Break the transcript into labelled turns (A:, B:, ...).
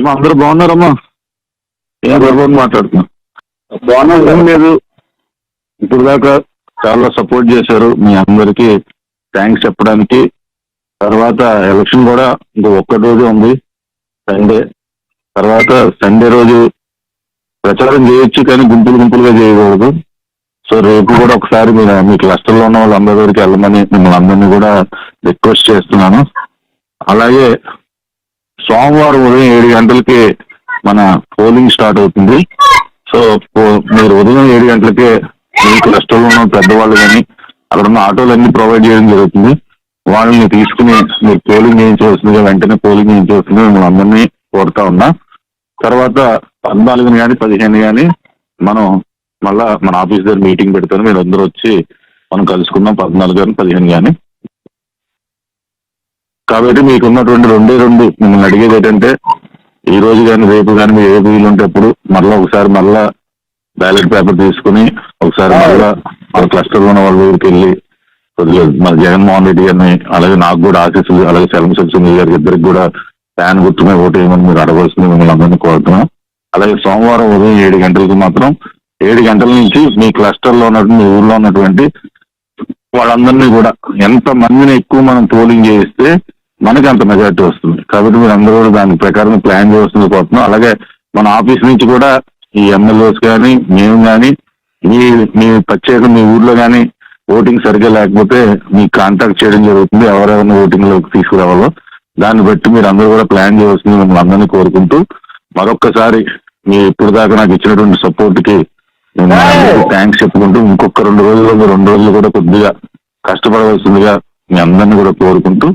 A: అమ్మా, అందరూ బాగున్నారమ్మా. ఏం గర్భం మాట్లాడుతున్నా.
B: సార్.
A: లేదు. ఇప్పుడు దాకా చాలా సపోర్ట్ చేశారు మీ అందరికి. థ్యాంక్స్ చెప్పడానికి. తర్వాత ఎలక్షన్ కూడా ఇంకో ఒక్క రోజు ఉంది. సండే. తర్వాత సండే రోజు ప్రచారం చేయొచ్చు కానీ గుంపులు గుంపులుగా చేయకూడదు. సో రేపు కూడా ఒకసారి మీరు మీ క్లస్టర్లో ఉన్న వాళ్ళందరి దగ్గరికి వెళ్ళమని మిమ్మల్ని అందరినీ కూడా రిక్వెస్ట్ చేస్తున్నాను. అలాగే సోమవారం ఉదయం ఏడు గంటలకి మన పోలింగ్ స్టార్ట్ అవుతుంది. సో పో- మీరు ఉదయం ఏడు గంటలకే మీ క్లస్టర్లో ఉన్న పెద్దవాళ్ళు కానీ అక్కడ ఉన్న ఆటోలన్నీ ప్రొవైడ్ చేయడం జరుగుతుంది. వాళ్ళని తీసుకుని మీరు పోలింగ్ చేయించవలసిందిగా వెంటనే పోలింగ్ చేయించవలసిందిగా మిమ్మల్ని అందరినీ కోరుతా ఉన్నా. తర్వాత పద్నాలుగుని కానీ పదిహేను కానీ మనం మళ్ళా మన ఆఫీస్ దగ్గర మీటింగ్ పెడతాను. మీరు అందరూ వచ్చి మనం కలుసుకుందాం పద్నాలుగు కానీ పదిహేను కానీ. కాబట్టి మీకు ఉన్నటువంటి రెండే రెండు. మిమ్మల్ని అడిగేది ఏంటంటే ఈ రోజు కానీ రేపు కానీ మీరు ఏ వీలు ఉంటే అప్పుడు మళ్ళీ ఒకసారి మళ్ళా బ్యాలెట్ పేపర్ తీసుకుని ఒకసారి మళ్ళా మన క్లస్టర్ ఉన్న వాళ్ళ దగ్గరికి వెళ్ళి కొద్దిగా మన జగన్మోహన్ రెడ్డి గారిని అలాగే నాకు కూడా ఆశీస్సులు అలాగే శలం సత్సంగి గారికి ఇద్దరికి కూడా ఫ్యాన్ గుర్తుమే ఓటు వేయమని మీరు అడగవలసింది మిమ్మల్ని అందరినీ కోరుతున్నాం. అలాగే సోమవారం ఉదయం ఏడు గంటలకు మాత్రం ఏడు గంటల నుంచి మీ క్లస్టర్లో ఉన్నటువంటి మీ ఊర్లో ఉన్నటువంటి వాళ్ళందరినీ కూడా ఎంత మందిని ఎక్కువ మనం పోలింగ్ చేయిస్తే మనకి అంత మెజార్టీ వస్తుంది. కాబట్టి మీరు అందరూ కూడా దాని ప్రకారం ప్లాన్ చేస్తుంది కోరుతున్నాం అలాగే మన ఆఫీస్ నుంచి కూడా ఈ ఎమ్మెల్యేస్ కానీ మేము కానీ మీ మీ ప్రత్యేక మీ ఊర్లో కానీ ఓటింగ్ సరిగ్గా లేకపోతే మీ కాంటాక్ట్ చేయడం జరుగుతుంది. ఎవరెవరిని ఓటింగ్లోకి తీసుకురావాలో దాన్ని బట్టి మీరు అందరూ కూడా ప్లాన్ చేయవలసింది మిమ్మల్ని అందరినీ కోరుకుంటూ మరొక్కసారి మీ ఇప్పుడు దాకా నాకు ఇచ్చినటువంటి సపోర్ట్కి థ్యాంక్స్ చెప్పుకుంటూ ఇంకొక రెండు రోజుల్లో రెండు రోజులు కూడా కొద్దిగా కష్టపడవలసిందిగా మీ అందరినీ కూడా కోరుకుంటూ